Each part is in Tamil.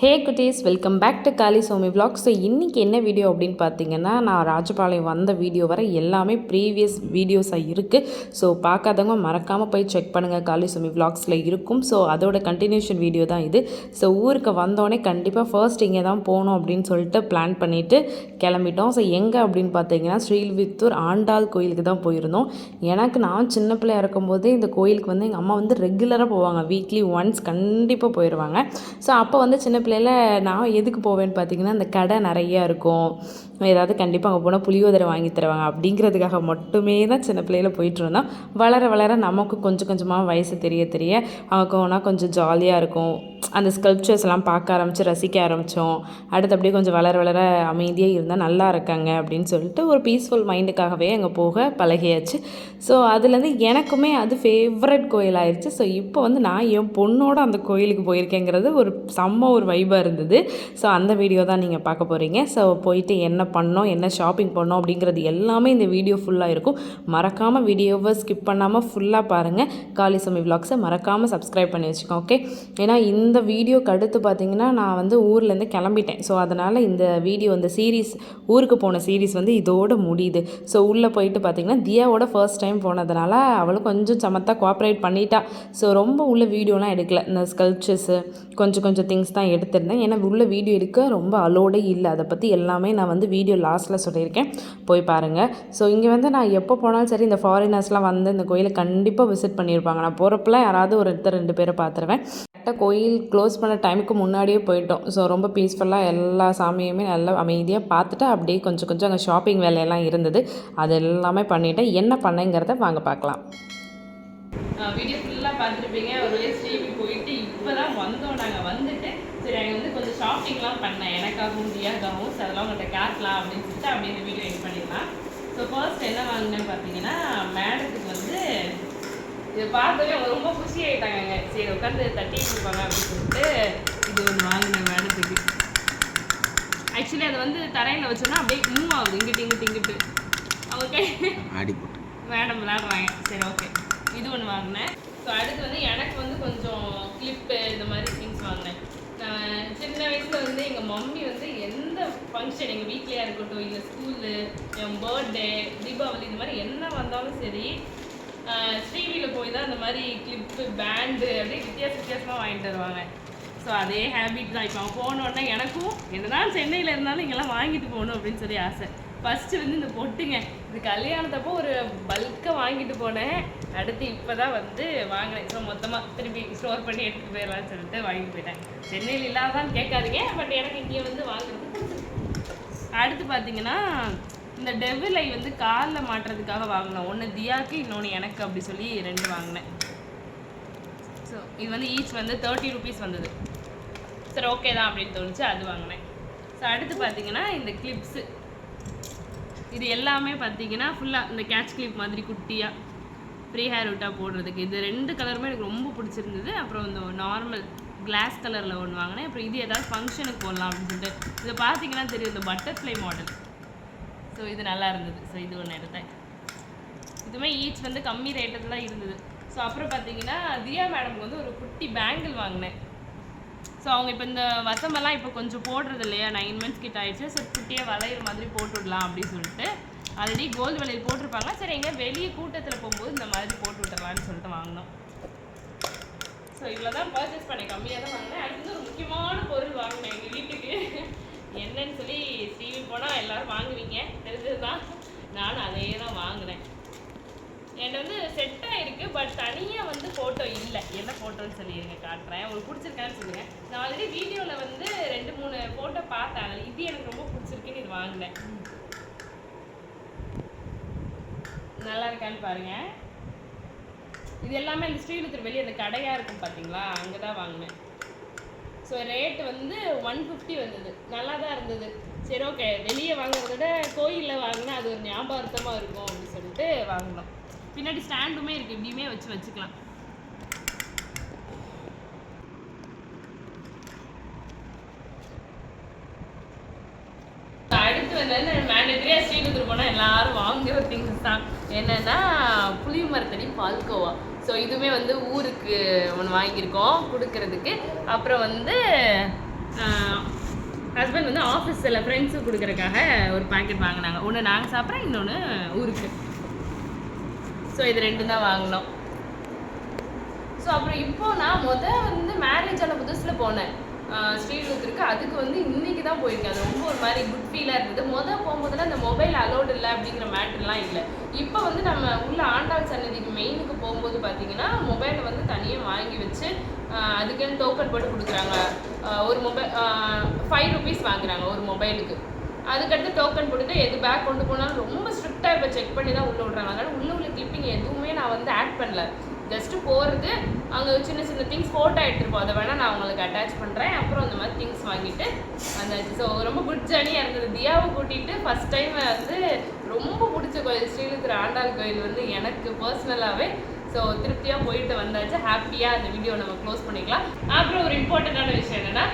ஹே குட்டீஸ் welcome back to Kali Somi vlog so இன்றைக்கி என்ன வீடியோ அப்படின்னு பார்த்தீங்கன்னா நான் ராஜபாளையம் வந்த வீடியோ வரை எல்லாமே ப்ரீவியஸ் வீடியோஸாக இருக்குது ஸோ பார்க்காதவங்க மறக்காமல் போய் செக் பண்ணுங்கள் காளி சோமி விளாக்ஸில் இருக்கும். ஸோ அதோட கண்டினியூஷன் வீடியோ தான் இது. ஸோ ஊருக்கு வந்தோடனே கண்டிப்பாக ஃபர்ஸ்ட் இங்கே தான் போகணும் அப்படின்னு சொல்லிட்டு பிளான் பண்ணிவிட்டு கிளம்பிட்டோம். ஸோ எங்கே அப்படின்னு பார்த்தீங்கன்னா ஸ்ரீவித்தூர் ஆண்டாள் கோயிலுக்கு தான் போயிருந்தோம். எனக்கு நான் சின்ன பிள்ளையா இருக்கும்போது இந்த கோயிலுக்கு வந்து எங்கள் அம்மா வந்து ரெகுலராக போவாங்க. வீக்லி ஒன்ஸ் கண்டிப்பாக போயிடுவாங்க ஸோ அப்போ வந்து சின்ன பிள்ளையில நான் எதுக்கு போவேன்னு பார்த்தீங்கன்னா அந்த கடை நிறையா இருக்கும். ஏதாவது கண்டிப்பாக அங்கே போனால் புளியோதரை வாங்கி தருவாங்க. அப்படிங்கிறதுக்காக மட்டுமே தான் சின்ன பிள்ளையில போயிட்டு இருந்தோம். வளர வளர நமக்கு கொஞ்சம் கொஞ்சமாக வயசு தெரிய தெரிய அங்கே போனால் கொஞ்சம் ஜாலியாக இருக்கும். அந்த ஸ்கல்ப்சர்ஸ் எல்லாம் பார்க்க ஆரம்பித்து ரசிக்க ஆரம்பித்தோம் அடுத்து அப்படியே கொஞ்சம் வளர வளர அமைதியாக இருந்தால் நல்லா இருக்காங்க அப்படின்னு சொல்லிட்டு ஒரு பீஸ்ஃபுல் மைண்டுக்காகவே அங்கே போக பழகியாச்சு. ஸோ அதுலேருந்து எனக்குமே அது ஃபேவரட் கோயில் ஆயிடுச்சு ஸோ இப்போ வந்து நான் என் பொண்ணோட அந்த கோயிலுக்கு போயிருக்கேங்கிறது ஒரு செம்ம ஒரு வைபாக இருந்தது. ஸோ அந்த வீடியோ தான் நீங்கள் பார்க்க போகிறீங்க ஸோ போயிட்டு என்ன பண்ணோம் என்ன ஷாப்பிங் பண்ணோம் அப்படிங்கிறது எல்லாமே இந்த வீடியோ ஃபுல்லாக இருக்கும். மறக்காமல் வீடியோவை ஸ்கிப் பண்ணாமல் ஃபுல்லாக பாருங்கள் காளிசாமி vlogs-அ மறக்காமல் சப்ஸ்கிரைப் பண்ணி வச்சுக்கோங்க ஓகே ஏன்னா இந்த வீடியோக்கு அடுத்து பார்த்தீங்கன்னா நான் வந்து ஊர்லேருந்து கிளம்பிட்டேன். ஸோ அதனால் இந்த வீடியோ இந்த சீரீஸ் ஊருக்கு போன சீரீஸ் வந்து இதோடு முடியுது. ஸோ உள்ளே போயிட்டு பார்த்தீங்கன்னா தியாவோட ஃபர்ஸ்ட் டைம் போனதுனால அவளும் கொஞ்சம் சமத்தாக கோஆப்ரேட் பண்ணிட்டா. ஸோ ரொம்ப உள்ள வீடியோலாம் எடுக்கல. இந்த ஸ்கல்ச்சர்ஸு கொஞ்சம் கொஞ்சம் திங்ஸ் தான் எடுத்து எடுத்திருந்தேன். ஏன்னா உள்ள வீடியோ எடுக்க ரொம்ப அலோடே இல்லை. அதை பற்றி எல்லாமே நான் வந்து வீடியோ லாஸ்ட்டில் சொல்லியிருக்கேன். போய் பாருங்கள் ஸோ இங்கே வந்து நான் எப்போ போனாலும் சரி இந்த ஃபாரினர்ஸ்லாம் வந்து இந்த கோயிலை கண்டிப்பாக விசிட் பண்ணியிருப்பாங்க நான் போகிறப்பெல்லாம் யாராவது ஒரு இடத்த ரெண்டு பேரை பார்த்துருவேன். கரெக்டாக கோயில் க்ளோஸ் பண்ண டைமுக்கு முன்னாடியே போயிட்டோம். ஸோ ரொம்ப பீஸ்ஃபுல்லாக எல்லா சாமியுமே நல்லா அமைதியாக பார்த்துட்டு அப்படியே கொஞ்சம் கொஞ்சம் அங்கே ஷாப்பிங் வேலையெல்லாம் இருந்தது. அது எல்லாமே பண்ணிவிட்டேன் என்ன பண்ணேங்கிறத வாங்க பார்க்கலாம். வீடியோ ஃபுல்லாக பார்த்துருப்பீங்க. ஒரு ஸ்ரீவி போயிட்டு இப்போ தான் வந்தோம் நாங்கள் வந்துட்டு சரி அங்கே வந்து கொஞ்சம் ஷாப்பிங்லாம் பண்ணேன். எனக்காகவும் தியாக்காகவும் ஸோ அதெல்லாம் உங்கள்கிட்ட காட்டலாம் அப்படின்னு சொல்லிட்டு அப்படியே இந்த வீடியோ எடிட் பண்ணிடலாம் ஸோ ஃபர்ஸ்ட் என்ன வாங்கினேன்னு பார்த்தீங்கன்னா மேடத்துக்கு வந்து இது பார்த்தோன்னே அவங்க ரொம்ப குஷி ஆகிட்டாங்க சரி உட்காந்து தட்டி கொடுப்பாங்க அப்படின்னு சொல்லிட்டு இது ஒன்று வாங்கினேன் மேடத்துக்கு ஆக்சுவலி அதை வந்து தரையில் வச்சோன்னா அப்படியே மூவ் ஆகுது. இங்கிட்டு இங்கிட்டு இங்கிட்டு. ஓகே மேடம் விளாடுறாங்க சரி ஓகே இது ஒன்று வாங்கினேன். ஸோ அடுத்து வந்து எனக்கு வந்து கொஞ்சம் கிளிப்பு இந்த மாதிரி திங்ஸ் வாங்கினேன் நான் சின்ன வயசில் வந்து எங்கள் மம்மி வந்து எந்த ஃபங்க்ஷன் எங்கள் வீட்லேயா இருக்கட்டும் இல்லை ஸ்கூலு என் பர்த்டே தீபாவளி இந்த மாதிரி என்ன வந்தாலும் சரி ஸ்ரீவியில் போய் தான் இந்த மாதிரி கிளிப்பு பேண்டு அப்படியே வித்தியாச வித்தியாசமாக வாங்கிட்டு வருவாங்க. ஸோ அதே ஹேபிட் தான். இப்போ அவன் போனோடனே எனக்கும் என்னதான் சென்னையில் இருந்தாலும் இங்கெல்லாம் வாங்கிட்டு போகணும் அப்படின்னு சொல்லி ஆசை. ஃபஸ்ட்டு வந்து இந்த பொட்டுங்க. இது கல்யாணத்தப்போ ஒரு பல்காக வாங்கிட்டு போனேன். அடுத்து இப்போ தான் வந்து வாங்கினேன் ஸோ மொத்தமாக திருப்பி ஸ்டோர் பண்ணி எடுத்துகிட்டு போயிடலாம்னு சொல்லிட்டு வாங்கிட்டு போயிட்டேன். சென்னையில் இல்லாதான்னு கேட்காதீங்க. பட் எனக்கு இங்கே வந்து வாங்குறது அடுத்து பார்த்தீங்கன்னா இந்த டெவிலை வந்து காலில் மாட்டுறதுக்காக வாங்கினேன் ஒன்று தியாக்கு இன்னொன்று எனக்கு அப்படி சொல்லி ரெண்டு வாங்கினேன். ஸோ இது வந்து ஈச் வந்து தேர்ட்டி ருபீஸ் வந்தது. சரி ஓகே தான் அப்படின்னு தோணுச்சு. அது வாங்கினேன். ஸோ அடுத்து பார்த்தீங்கன்னா இந்த கிளிப்ஸு இது எல்லாமே பார்த்தீங்கன்னா ஃபுல்லாக இந்த கேட்ச் கிளிப் மாதிரி குட்டியாக ஃப்ரீ ஹேர் விட்டால் போடுறதுக்கு. இது ரெண்டு கலருமே எனக்கு ரொம்ப பிடிச்சிருந்தது. அப்புறம் இந்த நார்மல் கிளாஸ் கலரில் ஒன்று வாங்கினேன். அப்புறம் இது ஏதாவது ஃபங்க்ஷனுக்கு போடலாம் அப்படின்னு சொல்லிட்டு. இதை பார்த்தீங்கன்னா தெரியும் இந்த பட்டர்ஃப்ளை மாடல் ஸோ இது நல்லா இருந்தது. ஸோ இது ஒன்று எடுத்தேன். இதுவுமே ஈச் வந்து கம்மி ரேட்டில் தான் இருந்தது. ஸோ அப்புறம் பார்த்தீங்கன்னா தியா மேடம்க்கு வந்து ஒரு குட்டி பேங்கிள் வாங்கினேன். ஸோ அவங்க இப்போ இந்த வசமெல்லாம் இப்போ கொஞ்சம் போடுறது இல்லையா நைன் மந்த்ஸ் கிட்ட ஆயிடுச்சு. ஸோ குட்டியே வளையிற மாதிரி போட்டுவிடலாம் அப்படின்னு சொல்லிட்டு. ஆல்ரெடி கோல்டு வளையல் போட்டிருப்பாங்க. சரி எங்கே வெளியே கூட்டத்தில் போகும்போது இந்த மாதிரி போட்டு விட்டுறலான்னு சொல்லிட்டு வாங்கினோம். ஸோ இவ்வளோ தான் பர்ச்சேஸ் பண்ணேன். கம்மியாக தான் வாங்கினேன். அடுத்து ஒரு முக்கியமான பொருள் வாங்கினேன் எங்கள் வீட்டுக்கு. என்னன்னு சொல்லி டிவி போனால் எல்லோரும் வாங்குவீங்க. தெரிஞ்சது தான் நானும் அதே தான் வாங்கினேன் என்கிட்ட வந்து செட் இருக்குது பட் தனியாக வந்து ஃபோட்டோ இல்லை. என்ன ஃபோட்டோன்னு சொல்லிடுங்க காட்டுறேன். உங்களுக்கு பிடிச்சிருக்கான்னு சொல்லுங்கள் நான் ஆல்ரெடி வீடியோவில் வந்து ரெண்டு மூணு ஃபோட்டோ பார்த்தேன். இது எனக்கு ரொம்ப பிடிச்சிருக்குன்னு இது வாங்கினேன். நல்லா இருக்கான்னு பாருங்க. இது எல்லாமே இந்த ஸ்ரீவிலுத்தூர் வெளியே அந்த கடையாக இருக்கும் பார்த்தீங்களா அங்கே தான் வாங்கினேன். ஸோ ரேட்டு வந்து ஒன் ஃபிஃப்டி வந்தது. நல்லா தான் இருந்தது. சரி ஓகே வெளியே வாங்குறத விட கோயிலில் வாங்கினா அது ஒரு ஞாபகார்த்தமாக இருக்கும் அப்படின்னு சொல்லிட்டு வாங்கினோம். பின்னாடி ஸ்டாண்டுமே இருக்குது இப்படியுமே வச்சு வச்சுக்கலாம். அடுத்து வந்து மேண்டேட்டரியாக ஸ்ரீவிலுத்தூர் போனால் எல்லாரும் வாங்குற திங்ஸ் தான். என்னென்னா புளி மரத்தடி பால்கோவா. ஸோ இதுவுமே வந்து ஊருக்கு ஒன்று வாங்கியிருக்கோம் கொடுக்கறதுக்கு. அப்புறம் வந்து ஹஸ்பண்ட் வந்து ஆஃபீஸில் ஃப்ரெண்ட்ஸுக்கு கொடுக்குறக்காக ஒரு பாக்கெட் வாங்கினாங்க. ஒன்று நாங்கள் சாப்பிட்றோம் இன்னொன்று ஊருக்கு. ஸோ இது ரெண்டு தான் வாங்கினோம். ஸோ அப்புறம் இப்போ நான் முத வந்து மேரேஜ் ஆன புதுசில் போனேன். ஆஹ் அதுக்கு வந்து இன்னைக்கு தான் போயிருக்கேன். அது ரொம்ப ஒரு மாதிரி குட் ஃபீலாக இருந்தது. முதல் போகும்போதெல்லாம் அந்த மொபைல் அலோடு இல்லை அப்படிங்கிற மேட்டர்லாம் இல்லை. இப்போ வந்து நம்ம உள்ள ஆண்டாள் சன்னதிக்கு மெயினுக்கு போகும்போது பார்த்தீங்கன்னா மொபைலை வந்து தனியாக வாங்கி வச்சு அதுக்குன்னு டோக்கன் போட்டு கொடுக்குறாங்க. ஒரு மொபைல் ஃபைவ் ருபீஸ் வாங்குறாங்க ஒரு மொபைலுக்கு அதுக்கடுத்து டோக்கன் போட்டுட்டு எது பேக் கொண்டு போனாலும் ரொம்ப ஸ்ட்ரிக்டாக இப்போ செக் பண்ணி தான் உள்ளே விட்றாங்க அதனால் உள்ள உள்ள கிளிப்பிங் எதுவுமே நான் வந்து ஆட் பண்ணல. ஜஸ்ட்டு போகிறது அங்கே சின்ன சின்ன திங்ஸ் ஃபோட்டோ எடுத்துருப்போம் அதை வேணால் நான் உங்களுக்கு அட்டாச் பண்ணுறேன் அப்புறம் அந்த மாதிரி திங்ஸ் வாங்கிட்டு வந்தாச்சு. ஸோ ரொம்ப குட் ஜேர்னியாக இருந்தது. தியாவை கூட்டிகிட்டு ஃபஸ்ட் டைம் வந்து ரொம்ப பிடிச்ச கோயில் ஸ்ரீவில்லிபுத்தூர் ஆண்டாள் கோயில் வந்து எனக்கு பர்சனலாகவே ஸோ திருப்தியாக போயிட்டு வந்தாச்சு. ஹாப்பியாக அந்த வீடியோ நம்ம க்ளோஸ் பண்ணிக்கலாம். அப்புறம் ஒரு இம்பார்ட்டண்ட்டான விஷயம் என்னென்னா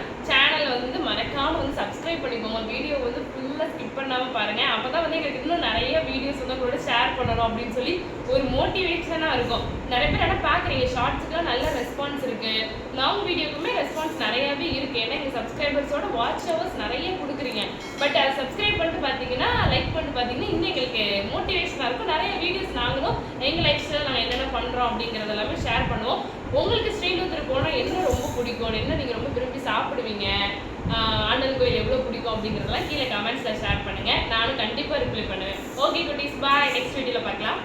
சேனல் வந்து மறக்காமல் வந்து சப்ஸ்கிரைப் பண்ணிக்கோங்க. வீடியோ வந்து ஃபுல்லாக ஸ்கிப் பண்ணாமல் பாருங்கள் அப்போ தான் வந்து எங்களுக்கு இன்னும் நிறைய வீடியோஸ் வந்து உங்களோட ஷேர் பண்ணணும் அப்படின்னு சொல்லி ஒரு மோட்டிவேஷனாக இருக்கும். நிறைய பேர் ஆனால் பார்க்குறீங்க ஷார்ட்ஸுக்குலாம் நல்ல ரெஸ்பான்ஸ் இருக்குது லாங் வீடியோக்குமே ரெஸ்பான்ஸ் நிறையாவே இருக்குது ஏன்னா எங்கள் சப்ஸ்கிரைபர்ஸோட வாட்ச் ஹவர்ஸ் நிறைய கொடுக்குறீங்க. பட் அதை சப்ஸ்கிரைப் பண்ணிட்டு பார்த்தீங்கன்னா லைக் பண்ணிட்டு பார்த்தீங்கன்னா இன்னும் எங்களுக்கு மோட்டிவேஷனாக இருக்கும். நிறைய வீடியோஸ் நாங்களும் எங்கள் லைஃப் ஸ்டைல் நாங்கள் என்னென்ன பண்ணுறோம் அப்படிங்கிறது எல்லாமே ஷேர் பண்ணுவோம். உங்களுக்கு ஸ்ரீவில்லிபுத்தூர் போனால் என்ன ரொம்ப பிடிக்கும்? என்ன நீங்கள் ரொம்ப விரும்பி சாப்பிடுவீங்க? அண்ணன் கோயில் எவ்வளோ பிடிக்கும் அப்படிங்கிறதெல்லாம் கீழே கமெண்ட்ஸில் ஷேர் பண்ணுங்கள் நானும் கண்டிப்பாக ரிப்ளை பண்ணுவேன். ஓகே குட்டீஸ் பாய் நெக்ஸ்ட் வீடியோவில் பார்க்கலாம்.